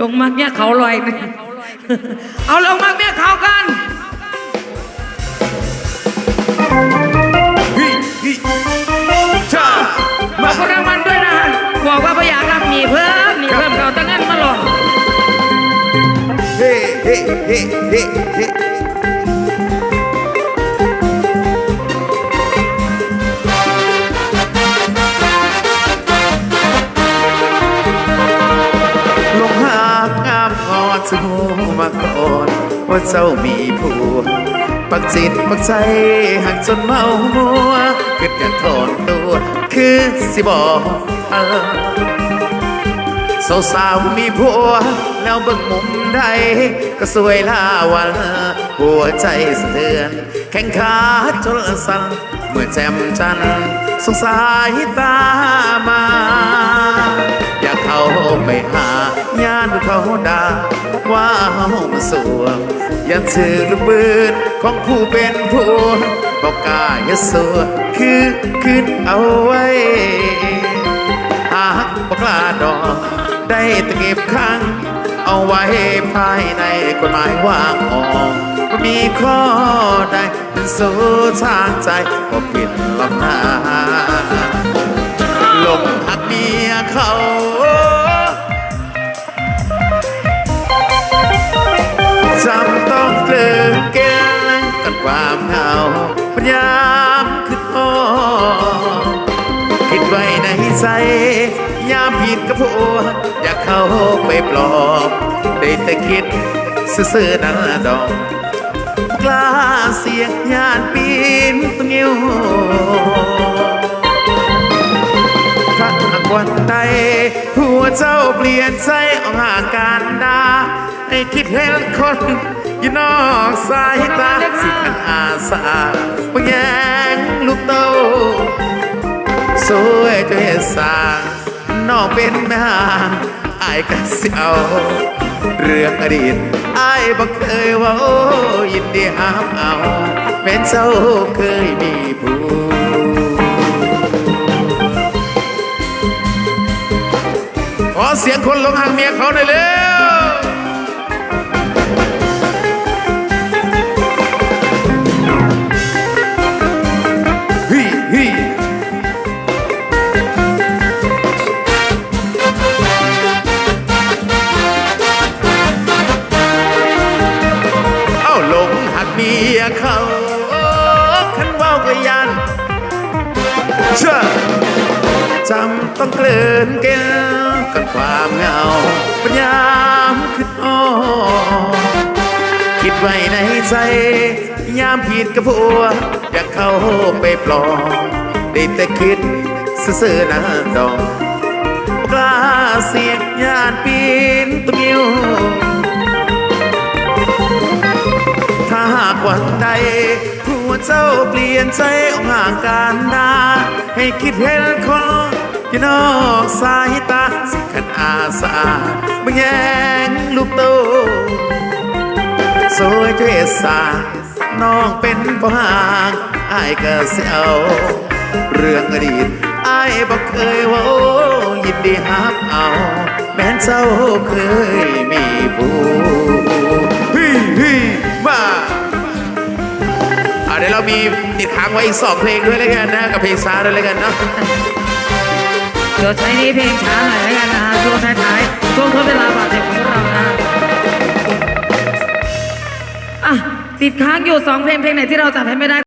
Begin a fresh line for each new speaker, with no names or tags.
ลงมักเนี่ยเขาลอยนี่เอาลงมักเนี่ยเขากัน
ฮิฮิชา
ขอบคุณรางวัลด้วยนะบอกว่าพยายามรับมีเพิ่มมีเพิ่มเขาตั้งนั้นมาหลอก
เฮ้เฮ้เฮ้เฮ้ งอดสูมาก่อนว่าเจ้ามีผัว ปักจิตปักใจหักจนเมามัวเกิดอยากถอนตัว คือสิบอกเออสาวสาวมีผัว แล้วเบิ่งมุมใด ก็สวยลาวันหัวใจสะเทือน แข้งขาจนสั่นเมื่อแจ่มจันสงสายตามา อยากเข้าไปหาญาติเขาดา ว่าเฮามาสวมยันถือระเบิดของผู้เป็นผัวบอกกาอย่าสัวคือคืนเอาไว้หากบอกกล้าดอก ได้ตะเก็บข้างเอาไว้ภายในกฎหมายวางออกว่มีข้อใดเป็นสู้ทางใจก็ผิดลำหน้าลงหักเมียเขา พยายามขึ้นพอคิดไว้ในใจยามผิดกับผัวอยากเข้าไปปลอบได้แต่คิดซื่อๆนะดอกกล้าเสียงยานปีนตัวงิ้วถ้าหากวันใดผัวเจ้าเปลี่ยนใจออกห่างกันดาให้คิดเห็นคนอยู่นอกสายตา สิขันอาบางแยงลูกเต้าสวยจะเห็นสางน้องเป็นแม่หางอายกันสิเอา เรื่องอดีตอายบ่เคยว่ายินดีห้ามเอาแม้เจ้าเคยมีผู้ขอเสียงคนหลงหางเมียเขาหน่อยเร็ว ยเขาขันว่าวก็ยันเชื่อจำต้องเกลื่อนแก้วกับความเหงาพยายามคิดอ้อคิดไว้ในใจยามผิดกับผัวอยากเข้าไปปลอบได้แต่คิดซื่อๆนะดอกกล้าเสียงยานปีนตัวงิ้ว วันใดผัวเจ้าเปลี่ยนใจออกห่างกันนา ให้คิดเห็นคนอยู่นอกสายตาสิขันอาสาบางแยงลูกโตสวยเจสาน้องเป็นผู้ห่างอายก็เสียวเรื่องอดีตอายบอกเคยว่ายินดีฮับเอา แม้นเจ้าเคยมีผู้ มีติดค้างไว้อีกสองเพลงด้วยแล้วกันนะกับเพลงช้าด้วยแล้วกันเนาะ
เดี๋ยวใช้นี้เพลงช้าหน่อยแล้วกันนะฮะช่วงท้ายๆช่วงทดเวลาบาดเจ็บของเรานะฮะอะติดค้างอยู่สองเพลงเพลงไหนที่เราจัดให้ไม่ได้